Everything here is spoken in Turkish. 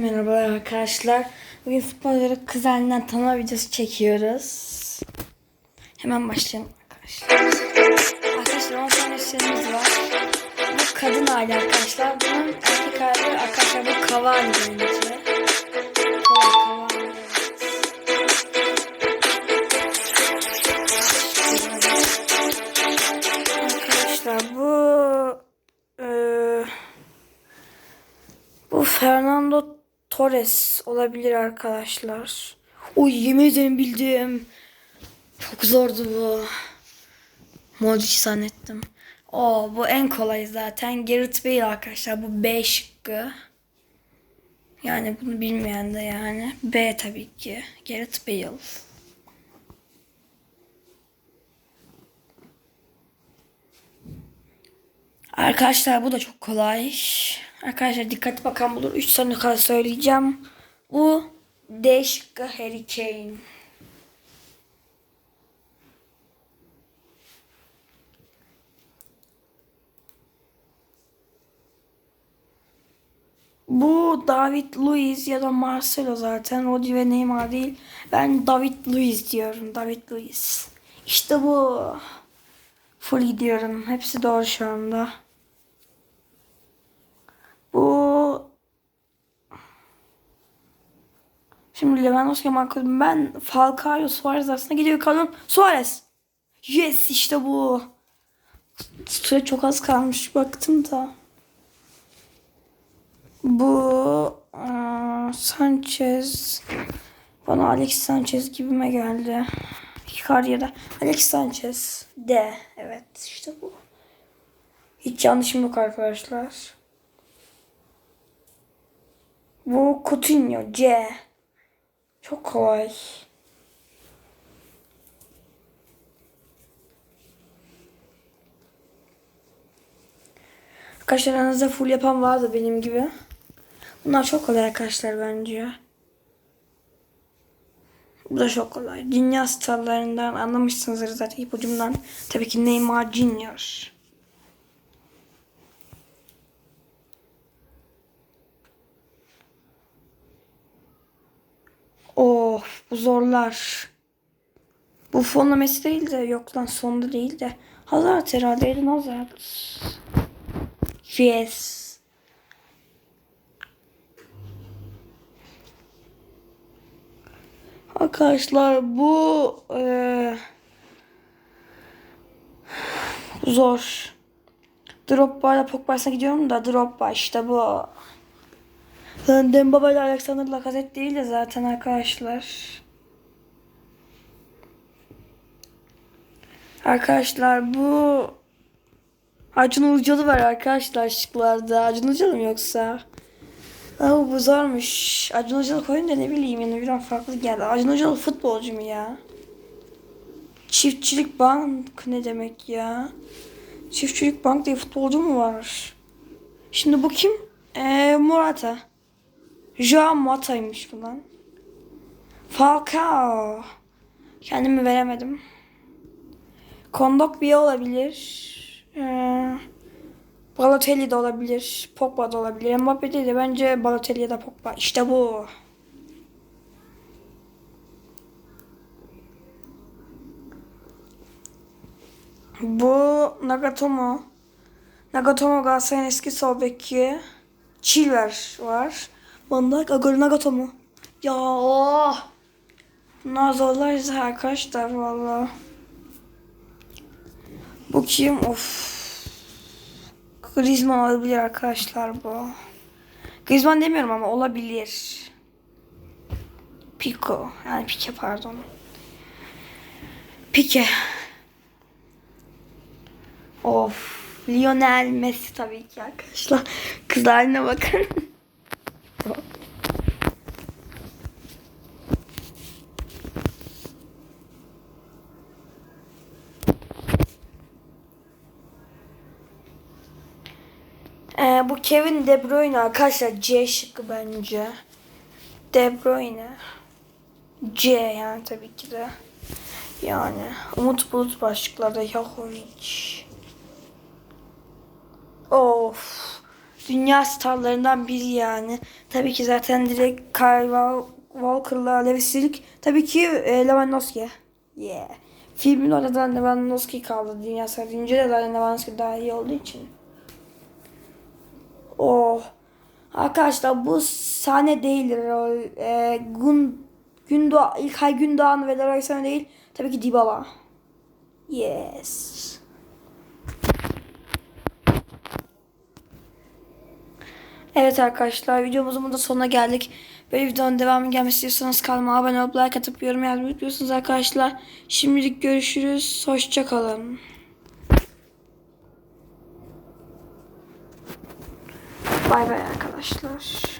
Merhaba arkadaşlar. Bugün futbolcuları kız halinden tanıma videosu çekiyoruz. Hemen başlayalım arkadaşlar. Arkadaşlar 10 tane şeyimiz var. Bu kadın hali arkadaşlar. Bunun erkek hali arkadaşlar bu Cavani bence. Arkadaşlar bu bu Fernando Torres olabilir arkadaşlar. Uy yemin ederim bildim. Çok zordu bu. Modric zannettim. O bu en kolay zaten. Gareth Bale arkadaşlar. Bu B şıkkı. Yani bunu bilmeyen de yani. B tabii ki. Gareth Bale. Arkadaşlar bu da çok kolay. Arkadaşlar dikkatli bakan bulur. 3 saniye kadar söyleyeceğim. Bu D şıkkı Harry Kane. Bu David Luiz ya da Marcelo zaten. Rodri ve Neymar değil. Ben David Luiz diyorum. David Luiz. İşte bu. Full gidiyorum. Hepsi doğru şu anda. Bu Şimdi Lewandowski, Marco ben Falcao, Suarez arasında gidiyor kalıyorum. Suarez. Yes işte bu. Süre çok az kalmış baktım da. Bu aa, Sanchez. Bana Alex Sanchez gibime geldi. Icardi'de. Alex Sanchez. D. Evet işte bu. Hiç yanlışım yok arkadaşlar. Bu Coutinho C. Çok kolay. Arkadaşlar aranızda full yapan vardı benim gibi. Bunlar çok kolay arkadaşlar bence. Bu da çok kolay. Dünya starlarından anlamışsınızdır zaten ipucumdan. Tabii ki Neymar Junior. Of bu zorlar. Bu fonla Messi değil de yok lan sonda değil de. Hazard herhalde Eden Hazard. Yes. Arkadaşlar bu eee, zor. Drogba ile Pogba'ya gidiyorum da Drogba işte bu. Zaten Dembaba ile Alexander Lacazette değil de zaten arkadaşlar. Arkadaşlar bu Acun Ilıcalı var arkadaşlar şıklarda. Acun Ilıcalı mı yoksa? Aa, bu zormuş. Acun Ilıcalı koyun da ne bileyim yani biraz farklı geldi. Acun Ilıcalı futbolcu mu ya? Çiftçilik bank ne demek ya? Çiftçilik bank diye futbolcu mu var? Şimdi bu kim? Ee, Morata. Joao Mata'ymış bu lan. Falcao. Kendimi veremedim. Kondogbia olabilir. Ee, Balotelli de olabilir. Pogba da olabilir. Mbappe değil de bence Balotelli ya da Pogba. İşte bu. Bu Nagatomo. Nagatomo Galatasaray'ın eski sol beki. Chilver var. Banda Agor Nagatomo. Ya oh. Bunlar zorlar arkadaşlar valla. Bu kim? Of. Griezmann olabilir arkadaşlar bu. Griezmann demiyorum ama olabilir. Pico. Yani Pique pardon. Pique. Of. Lionel Messi tabii ki arkadaşlar. Kız haline bakın. Ee, bu Kevin De Bruyne arkadaşlar C şıkkı bence. De Bruyne. C yani tabii ki de. Yani Umut Bulut başlıklarda Yahovic. Of. dünya starlarından biri yani. Tabii ki zaten direkt Kyle Wal- Walker'la Lewis Silk. Tabii ki e, Lewandowski. Yeah. Filmin oradan Lewandowski kaldı. Dünya starı deyince de Lewandowski daha iyi olduğu için. Oh. Arkadaşlar bu sahne değildir. O, e, Gun, Gündoğan, İlkay Gündoğan ve Leroy Sané değil. Tabii ki Dybala. Yes. Evet arkadaşlar videomuzun burada sonuna geldik. Böyle videonun devamı gelmesi istiyorsanız kanalıma abone olup like atıp yorum yazmayı unutmuyorsunuz arkadaşlar. Şimdilik görüşürüz. Hoşçakalın. Bay bay arkadaşlar.